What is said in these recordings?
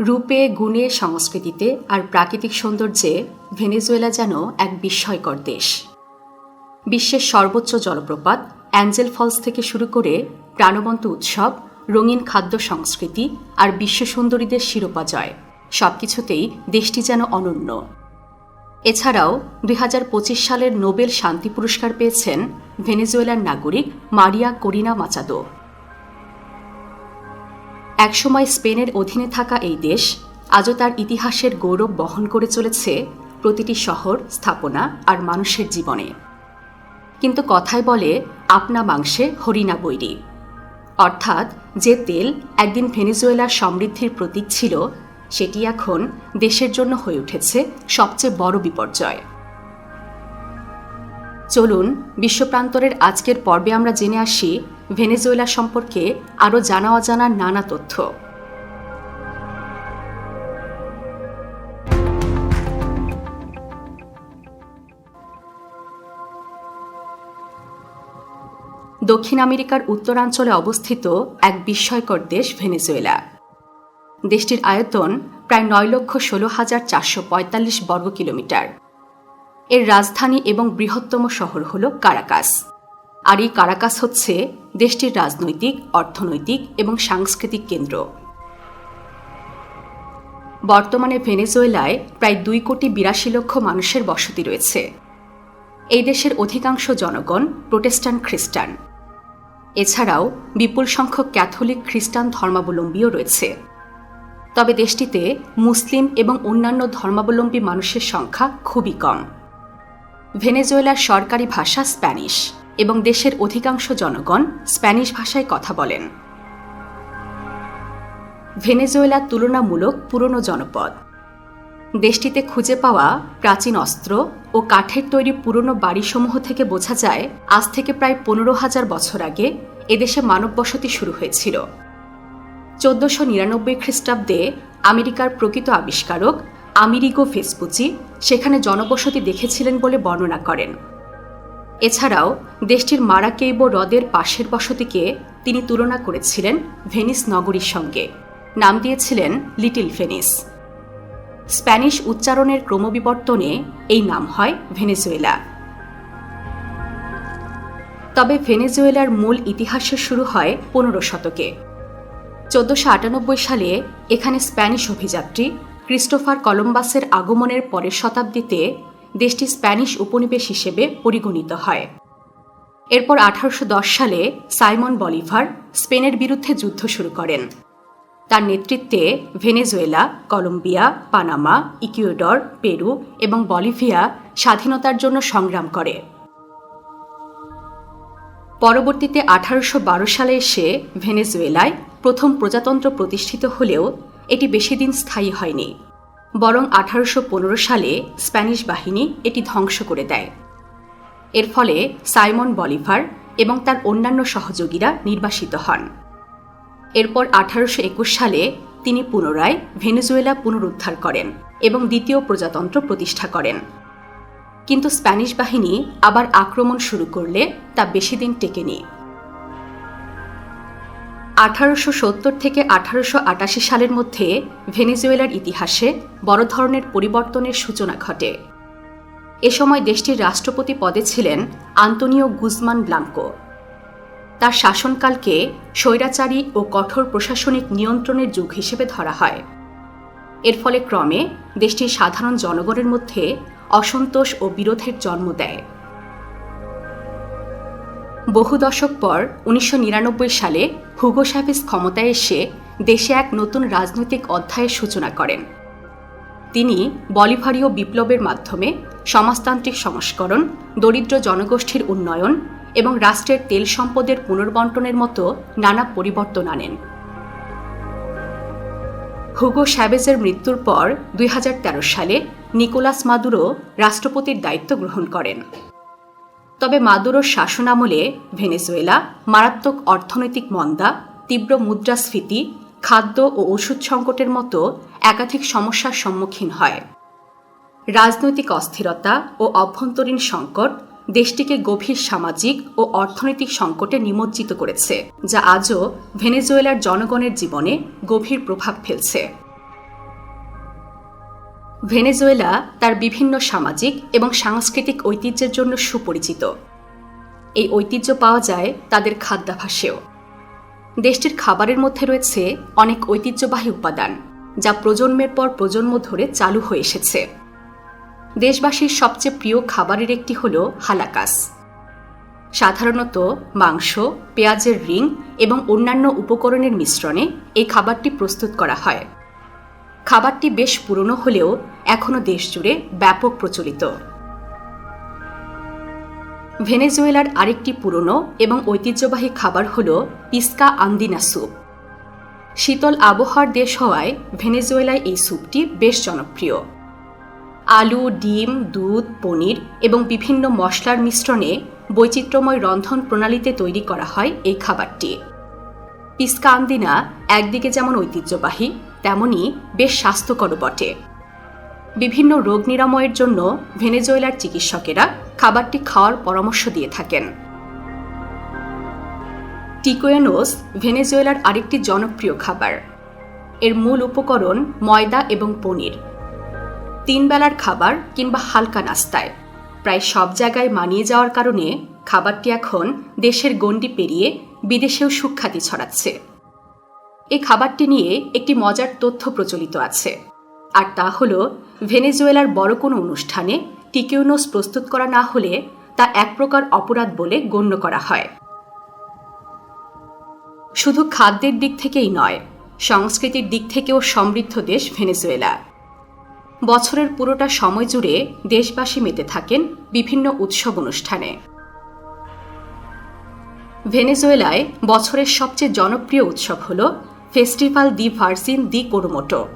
রূপে, গুণে, সংস্কৃতিতে আর প্রাকৃতিক সৌন্দর্যে ভেনেজুয়েলা যেন এক বিস্ময়কর দেশ। বিশ্বের সর্বোচ্চ জলপ্রপাত, অ্যাঞ্জেল ফলস থেকে শুরু করে প্রাণবন্ত উৎসব, রঙিন খাদ্য সংস্কৃতি আর বিশ্ব সুন্দরীদের শিরোপা জয়। সবকিছুতেই দেশটি যেন অনন্য। এছাড়াও দু হাজার পঁচিশ সালের নোবেল শান্তি পুরস্কার পেয়েছেন ভেনেজুয়েলার নাগরিক মারিয়া করিনা মাচাদো। একসময় স্পেনের অধীনে থাকা এই দেশ আজও তার ইতিহাসের গৌরব বহন করে চলেছে প্রতিটি শহর, স্থাপনা আর মানুষের জীবনে। কিন্তু কথায় বলে, আপনা মাংসে হরিণা বৈরী। অর্থাৎ যে তেল একদিন ভেনেজুয়েলার সমৃদ্ধির প্রতীক ছিল, সেটি এখন দেশের জন্য হয়ে উঠেছে সবচেয়ে বড় বিপর্যয়। চলুন বিশ্বপ্রান্তরের আজকের পর্বে আমরা জেনে আসি ভেনেজুয়েলা সম্পর্কে আরও জানা অজানা নানা তথ্য। দক্ষিণ আমেরিকার উত্তরাঞ্চলে অবস্থিত এক বিস্ময়কর দেশ ভেনেজুয়েলা। দেশটির আয়তন প্রায় নয় লক্ষ ষোলো হাজার চারশো পঁয়তাল্লিশ বর্গ কিলোমিটার এর রাজধানী এবং বৃহত্তম শহর হল কারাকাস। আর এই কারাকাস হচ্ছে দেশটির রাজনৈতিক, অর্থনৈতিক এবং সাংস্কৃতিক কেন্দ্র। বর্তমানে ভেনেজুয়েলায় প্রায় দুই কোটি বিরাশি লক্ষ মানুষের বসতি রয়েছে। এই দেশের অধিকাংশ জনগণ প্রোটেস্ট্যান্ট খ্রিস্টান। এছাড়াও বিপুল সংখ্যক ক্যাথলিক খ্রিস্টান ধর্মাবলম্বীও রয়েছে। তবে দেশটিতে মুসলিম এবং অন্যান্য ধর্মাবলম্বী মানুষের সংখ্যা খুবই কম। ভেনেজুয়েলার সরকারি ভাষা স্প্যানিশ এবং দেশের অধিকাংশ জনগণ স্প্যানিশ ভাষায় কথা বলেন। ভেনেজুয়েলা তুলনামূলক পুরনো জনপদ। দেশটিতে খুঁজে পাওয়া প্রাচীন অস্ত্র ও কাঠের তৈরি পুরনো বাড়িসমূহ থেকে বোঝা যায়, আজ থেকে প্রায় পনেরো হাজার বছর আগে এদেশে মানব বসতি শুরু হয়েছিল। চোদ্দশো নিরানব্বই খ্রিস্টাব্দে আমেরিকার প্রকৃত আবিষ্কারক আমিরিগো ফেসপুচি সেখানে জনবসতি দেখেছিলেন বলে বর্ণনা করেন। এছাড়াও, দেশটির মারাকেইবো হ্রদের পাশের বসতিকে তিনি তুলনা করেছিলেন ভেনিস নগরীর সঙ্গে। নাম দিয়েছিলেন লিটিল ভেনিস। স্প্যানিশ উচ্চারণের ক্রমবিবর্তনে এই নাম হয় ভেনেজুয়েলা। তবে ভেনেজুয়েলার মূল ইতিহাসের শুরু হয় পনেরো শতকে। চোদ্দশো আটানব্বই সালে এখানে স্প্যানিশ অভিযাত্রী ক্রিস্টোফার কলম্বাসের আগমনের পরের শতাব্দীতে দেশটি স্প্যানিশ উপনিবেশ হিসেবে পরিগণিত হয়। এরপর আঠারোশো দশ সালে সাইমন বলিভার স্পেনের বিরুদ্ধে যুদ্ধ শুরু করেন। তার নেতৃত্বে Venezuela, Colombia, Panama, Ecuador, Peru এবং বলিভিয়া স্বাধীনতার জন্য সংগ্রাম করে। পরবর্তীতে আঠারোশো বারো সালে এসে ভেনেজুয়েলায় প্রথম প্রজাতন্ত্র প্রতিষ্ঠিত হলেও এটি বেশি দিন স্থায়ী হয়নি, বরং আঠারোশো পনেরো সালে স্প্যানিশ বাহিনী এটি ধ্বংস করে দেয়। এর ফলে সাইমন বলিভার এবং তার অন্যান্য সহযোগীরা নির্বাসিত হন। এরপর আঠারোশো একুশ সালে তিনি পুনরায় ভেনেজুয়েলা পুনরুদ্ধার করেন এবং দ্বিতীয় প্রজাতন্ত্র প্রতিষ্ঠা করেন। কিন্তু স্প্যানিশ বাহিনী আবার আক্রমণ শুরু করলে তা বেশি দিন টেকেনি। আঠারোশো সত্তর থেকে আঠারোশো আটাশি সালের মধ্যে ভেনেজুয়েলার ইতিহাসে বড় ধরনের পরিবর্তনের সূচনা ঘটে। এ সময় দেশটির রাষ্ট্রপতি পদে ছিলেন আন্তনিও গুজমান ব্লাঙ্কো। তার শাসনকালকে স্বৈরাচারী ও কঠোর প্রশাসনিক নিয়ন্ত্রণের যুগ হিসেবে ধরা হয়। এর ফলে ক্রমে দেশটির সাধারণ জনগণের মধ্যে অসন্তোষ ও বিরোধের জন্ম দেয়। বহু দশক পর উনিশশো নিরানব্বই সালে হুগো সাভিস ক্ষমতায় এসে দেশে এক নতুন রাজনৈতিক অধ্যায়ের সূচনা করেন। তিনি বলিভারীয় বিপ্লবের মাধ্যমে সমাজতান্ত্রিক সংস্করণ, দরিদ্র জনগোষ্ঠীর উন্নয়ন এবং রাষ্ট্রের তেল সম্পদের পুনর্বন্টনের মতো নানা পরিবর্তন আনেন। হুগো শ্যাবেজের মৃত্যুর পর দুই হাজার তেরো সালে নিকোলাস মাদুরো রাষ্ট্রপতির দায়িত্ব গ্রহণ করেন। তবে মাদুরোর শাসনামলে ভেনেজুয়েলা, মারাত্মক অর্থনৈতিক মন্দা, তীব্র মুদ্রাস্ফীতি, খাদ্য ও ওষুধ সংকটের মতো একাধিক সমস্যার সম্মুখীন হয়। রাজনৈতিক অস্থিরতা ও অভ্যন্তরীণ সংকট দেশটিকে গভীর সামাজিক ও অর্থনৈতিক সংকটে নিমজ্জিত করেছে, যা আজও ভেনেজুয়েলার জনগণের জীবনে গভীর প্রভাব ফেলছে। ভেনেজুয়েলা তার বিভিন্ন সামাজিক এবং সাংস্কৃতিক ঐতিহ্যের জন্য সুপরিচিত। এই ঐতিহ্য পাওয়া যায় তাদের খাদ্যাভাসেও। দেশটির খাবারের মধ্যে রয়েছে অনেক ঐতিহ্যবাহী উপাদান, যা প্রজন্মের পর প্রজন্ম ধরে চালু হয়ে এসেছে। দেশবাসীর সবচেয়ে প্রিয় খাবারের একটি হল হালাকাস। সাধারণত মাংস, পেঁয়াজের রিং এবং অন্যান্য উপকরণের মিশ্রণে এই খাবারটি প্রস্তুত করা হয়। খাবারটি বেশ পুরনো হলেও এখনও দেশজুড়ে ব্যাপক প্রচলিত। ভেনেজুয়েলার আরেকটি পুরনো এবং ঐতিহ্যবাহী খাবার হল পিস্কা আন্দিনা স্যুপ। শীতল আবহাওয়ার দেশ হওয়ায় ভেনেজুয়েলায় এই স্যুপটি বেশ জনপ্রিয়। আলু, ডিম, দুধ, পনির এবং বিভিন্ন মশলার মিশ্রণে বৈচিত্র্যময় রন্ধন প্রণালীতে তৈরি করা হয় এই খাবারটি। পিস্কা আন্দিনা একদিকে যেমন ঐতিহ্যবাহী তেমনি বেশ স্বাস্থ্যকর বটে। বিভিন্ন রোগ নিরাময়ের জন্য ভেনেজুয়েলার চিকিৎসকেরা খাবারটি খাওয়ার পরামর্শ দিয়ে থাকেন। টিকোয়েনোস ভেনেজুয়েলার আরেকটি জনপ্রিয় খাবার। এর মূল উপকরণ ময়দা এবং পনির। তিন বেলার খাবার কিংবা হালকা নাস্তায়। প্রায় সব জায়গায় মানিয়ে যাওয়ার কারণে খাবারটি এখন দেশের গণ্ডি পেরিয়ে বিদেশেও সুখ্যাতি ছড়াচ্ছে। এই খাবারটি নিয়ে একটি মজার তথ্য প্রচলিত আছে। আর তা হল, ভেনেজুয়েলার বড় কোনো অনুষ্ঠানে টিকিউনোস প্রস্তুত করা না হলে তা এক প্রকার অপরাধ বলে গণ্য করা হয়। শুধু খাদ্যের দিক থেকেই নয়, সংস্কৃতির দিক থেকেও সমৃদ্ধ দেশ ভেনেজুয়েলা। বছরের পুরোটা সময় জুড়ে দেশবাসী মেতে থাকেন বিভিন্ন উৎসব অনুষ্ঠানে। ভেনেজুয়েলায় বছরের সবচেয়ে জনপ্রিয় উৎসব হল ফেস্টিভ্যাল দি ভার্সিন দি কোরোমোটো।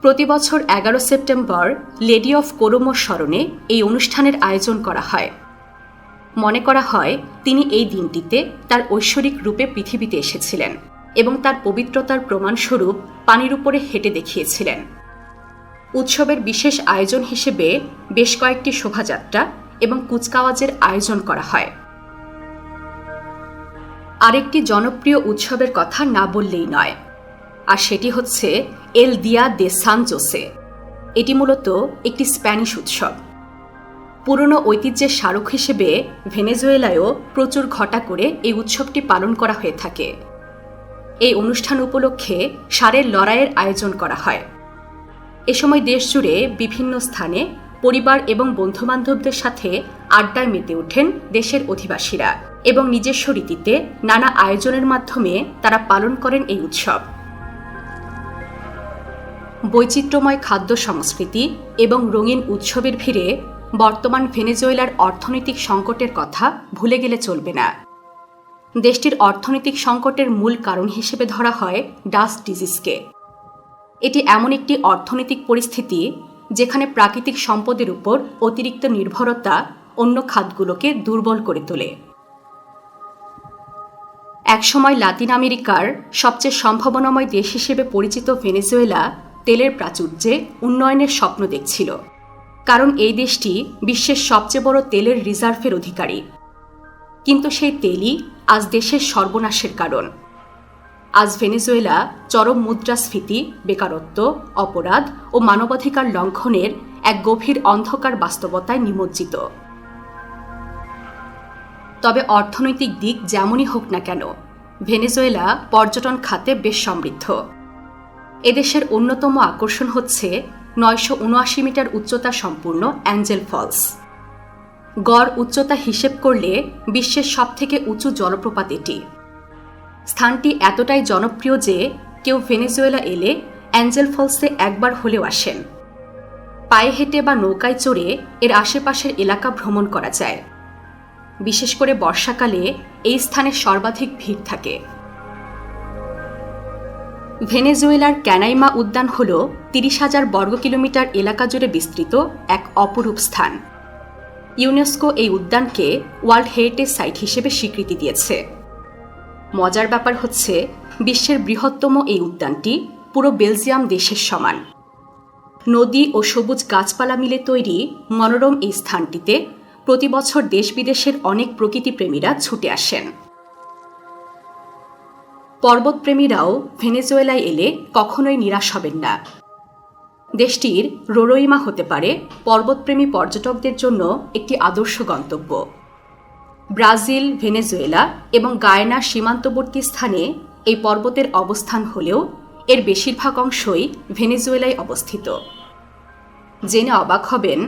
প্রতি বছর এগারো সেপ্টেম্বর লেডি অফ কোরোমোর স্মরণে এই অনুষ্ঠানের আয়োজন করা হয়। মনে করা হয়, তিনি এই দিনটিতে তার ঐশ্বরিক রূপে পৃথিবীতে এসেছিলেন এবং তার পবিত্রতার প্রমাণস্বরূপ পানির উপরে হেঁটে দেখিয়েছিলেন। উৎসবের বিশেষ আয়োজন হিসেবে বেশ কয়েকটি শোভাযাত্রা এবং কুচকাওয়াজের আয়োজন করা হয়। আরেকটি জনপ্রিয় উৎসবের কথা না বললেই নয়, আর সেটি হচ্ছে এল দিয়া দে সান জোসে এটি মূলত একটি স্প্যানিশ উৎসব। পুরনো ঐতিহ্যের স্মারক হিসেবে ভেনেজুয়েলায়ও প্রচুর ঘটা করে এই উৎসবটি পালন করা হয়ে থাকে। এই অনুষ্ঠান উপলক্ষে সারের লড়াইয়ের আয়োজন করা হয়। এ সময় দেশজুড়ে বিভিন্ন স্থানে পরিবার এবং বন্ধুবান্ধবদের সাথে আড্ডায় মেতে ওঠেন দেশের অধিবাসীরা এবং নিজস্ব রীতিতে নানা আয়োজনের মাধ্যমে তারা পালন করেন এই উৎসব। বৈচিত্র্যময় খাদ্য সংস্কৃতি এবং রঙিন উৎসবের ভিড়ে বর্তমান ভেনেজুয়েলার অর্থনৈতিক সংকটের কথা ভুলে গেলে চলবে না। দেশটির অর্থনৈতিক সংকটের মূল কারণ হিসেবে ধরা হয় ডাস্ট ডিজিজকে। এটি এমন একটি অর্থনৈতিক পরিস্থিতি যেখানে প্রাকৃতিক সম্পদের উপর অতিরিক্ত নির্ভরতা অন্য খাতগুলোকে দুর্বল করে তোলে। একসময় লাতিন আমেরিকার সবচেয়ে সম্ভাবনাময় দেশ হিসেবে পরিচিত ভেনেজুয়েলা তেলের প্রাচুর্যে উন্নয়নের স্বপ্ন দেখছিল, কারণ এই দেশটি বিশ্বের সবচেয়ে বড় তেলের রিজার্ভের অধিকারী। কিন্তু সেই তেলই আজ দেশের সর্বনাশের কারণ। আজ ভেনেজুয়েলা চরম মুদ্রাস্ফীতি, বেকারত্ব, অপরাধ ও মানবাধিকার লঙ্ঘনের এক গভীর অন্ধকার বাস্তবতায় নিমজ্জিত। তবে অর্থনৈতিক দিক যেমনই হোক না কেন, ভেনেজুয়েলা পর্যটন খাতে বেশ সমৃদ্ধ। এদেশের অন্যতম আকর্ষণ হচ্ছে নয়শো উনআশি মিটার উচ্চতা সম্পূর্ণ অ্যাঞ্জেল ফলস। গড় উচ্চতা হিসেব করলে বিশ্বের সবথেকে উঁচু জলপ্রপাত এটি। স্থানটি এতটাই জনপ্রিয় যে কেউ ভেনেজুয়েলা এলে অ্যাঞ্জেল ফলসে একবার হলেও আসেন। পায়ে হেঁটে বা নৌকায় চড়ে এর আশেপাশের এলাকা ভ্রমণ করা যায়। বিশেষ করে বর্ষাকালে এই স্থানে সর্বাধিক ভিড় থাকে। ভেনেজুয়েলার ক্যানাইমা উদ্যান হল তিরিশ হাজার বর্গ কিলোমিটার এলাকা জুড়ে বিস্তৃত এক অপরূপ স্থান। ইউনেস্কো এই উদ্যানকে ওয়ার্ল্ড হেরিটেজ সাইট হিসেবে স্বীকৃতি দিয়েছে। মজার ব্যাপার হচ্ছে, বিশ্বের বৃহত্তম এই উদ্যানটি পুরো বেলজিয়াম দেশের সমান। নদী ও সবুজ গাছপালা মিলে তৈরি মনোরম এই স্থানটিতে প্রতি বছর দেশ বিদেশের অনেক প্রকৃতিপ্রেমীরা ছুটে আসেন। পর্বতপ্রেমীরাও ভেনেজুয়েলায় এলে কখনোই নিরাশ হবেন না। দেশটির রোরইমা হতে পারে পর্বতপ্রেমী পর্যটকদের জন্য একটি আদর্শ গন্তব্য। ব্রাজিল, ভেনেজুয়েলা এবং গায়না সীমান্তবর্তী স্থানে এই পর্বতের অবস্থান হলেও এর বেশিরভাগ অংশই ভেনেজুয়েলায় অবস্থিত। জেনে অবাক হবেন,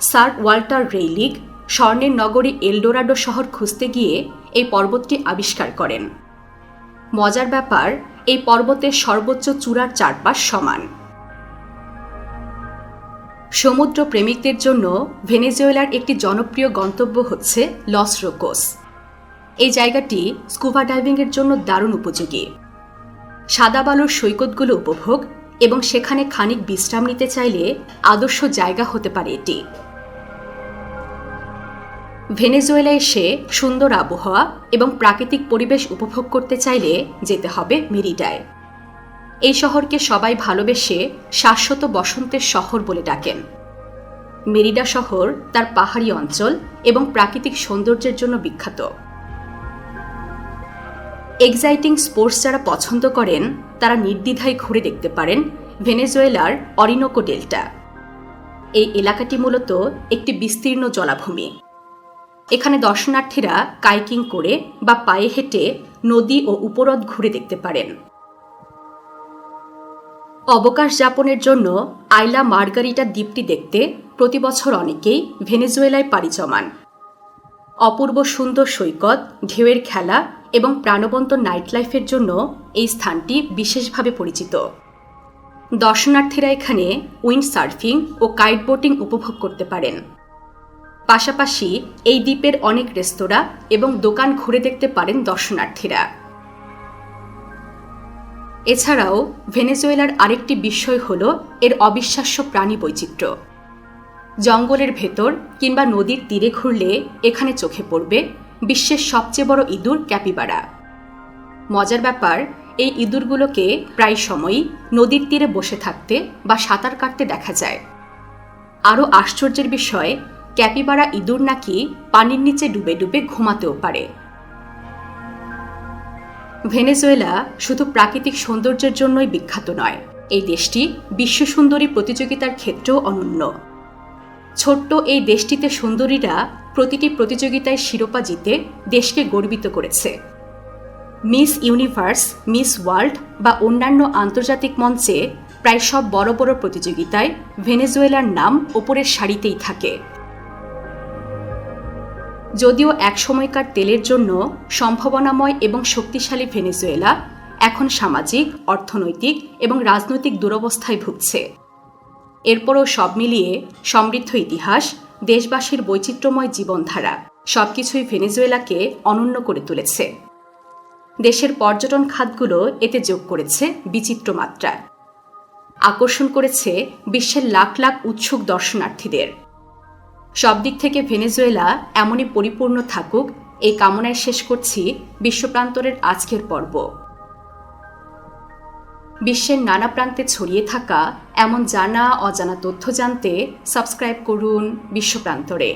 স্যার ওয়াল্টার রেইলিগ স্বর্ণের নগরী এলডোরাডো শহর খুঁজতে গিয়ে এই পর্বতটি আবিষ্কার করেন। মজার ব্যাপার, এই পর্বতের সর্বোচ্চ চূড়ার চারপাশ সমান। সমুদ্র প্রেমিকদের জন্য ভেনেজুয়েলার একটি জনপ্রিয় গন্তব্য হচ্ছে লস রোকোস। এই জায়গাটি স্কুবা ডাইভিংয়ের জন্য দারুণ উপযোগী। সাদা বালুর সৈকতগুলো উপভোগ এবং সেখানে খানিক বিশ্রাম নিতে চাইলে আদর্শ জায়গা হতে পারে এটি। ভেনেজুয়েলা এসে সুন্দর আবহাওয়া এবং প্রাকৃতিক পরিবেশ উপভোগ করতে চাইলে যেতে হবে মেরিডায়। এই শহরকে সবাই ভালোবেসে শাশ্বত বসন্তের শহর বলে ডাকেন। মেরিডা শহর তার পাহাড়ি অঞ্চল এবং প্রাকৃতিক সৌন্দর্যের জন্য বিখ্যাত। এক্সাইটিং স্পোর্টস যারা পছন্দ করেন, তারা নির্দ্বিধায় ঘুরে দেখতে পারেন ভেনেজুয়েলার অরিনোকো ডেল্টা। এই এলাকাটি মূলত একটি বিস্তীর্ণ জলাভূমি। এখানে দর্শনার্থীরা কাইকিং করে বা পায়ে হেঁটে নদী ও উপরদ ঘুরে দেখতে পারেন। অবকাশ যাপনের জন্য আইলা মার্গারিটা দ্বীপটি দেখতে প্রতি বছর অনেকেই ভেনেজুয়েলায় পাড়ি জমান। অপূর্ব সুন্দর সৈকত, ঢেউয়ের খেলা এবং প্রাণবন্ত নাইট লাইফের জন্য এই স্থানটি বিশেষভাবে পরিচিত। দর্শনার্থীরা এখানে উইন্ড সার্ফিং ও কাইট বোটিং উপভোগ করতে পারেন। পাশাপাশি এই দ্বীপের অনেক রেস্তোরাঁ এবং দোকান ঘুরে দেখতে পারেন দর্শনার্থীরা। এছাড়াও ভেনেজুয়েলার আরেকটি বিষয় হল এর অবিশ্বাস্য প্রাণী বৈচিত্র্য জঙ্গলের ভেতর কিংবা নদীর তীরে ঘুরলে এখানে চোখে পড়বে বিশ্বের সবচেয়ে বড় ইঁদুর ক্যাপিবারা। মজার ব্যাপার, এই ইঁদুরগুলোকে প্রায় সময়ই নদীর তীরে বসে থাকতে বা সাঁতার কাটতে দেখা যায়। আরও আশ্চর্যের বিষয়, ক্যাপিবারা ইঁদুর নাকি পানির নিচে ডুবে ডুবে ঘুমাতেও পারে। ভেনেজুয়েলা শুধু প্রাকৃতিক সৌন্দর্যের জন্যই বিখ্যাত নয়, এই দেশটি বিশ্ব সুন্দরী প্রতিযোগিতার ক্ষেত্রেও অনন্য। ছোট্ট এই দেশটিতে সুন্দরীরা প্রতিটি প্রতিযোগিতায় শিরোপা জিতে দেশকে গর্বিত করেছে। মিস ইউনিভার্স, মিস ওয়ার্ল্ড বা অন্যান্য আন্তর্জাতিক মঞ্চে প্রায় সব বড় বড় প্রতিযোগিতায় ভেনেজুয়েলার নাম ওপরের সারিতেই থাকে। যদিও একসময়কার তেলের জন্য সম্ভাবনাময় এবং শক্তিশালী ভেনেজুয়েলা এখন সামাজিক, অর্থনৈতিক এবং রাজনৈতিক দুরবস্থায় ভুগছে। এরপরও সব মিলিয়ে সমৃদ্ধ ইতিহাস, দেশবাসীর বৈচিত্র্যময় জীবনধারা, সবকিছুই ভেনেজুয়েলাকে অনন্য করে তুলেছে। দেশের পর্যটন খাতগুলো এতে যোগ করেছে বিচিত্র মাত্রা আকর্ষণ করেছে বিশ্বের লাখ লাখ উৎসুক দর্শনার্থীদের। সব দিক থেকে ভেনেজুয়েলা এমনই পরিপূর্ণ থাকুক, এই কামনায় শেষ করছি বিশ্বপ্রান্তরের আজকের পর্ব। বিশ্বের নানা প্রান্তে ছড়িয়ে থাকা এমন জানা, অজানা তথ্য জানতে সাবস্ক্রাইব করুন বিশ্বপ্রান্তরে।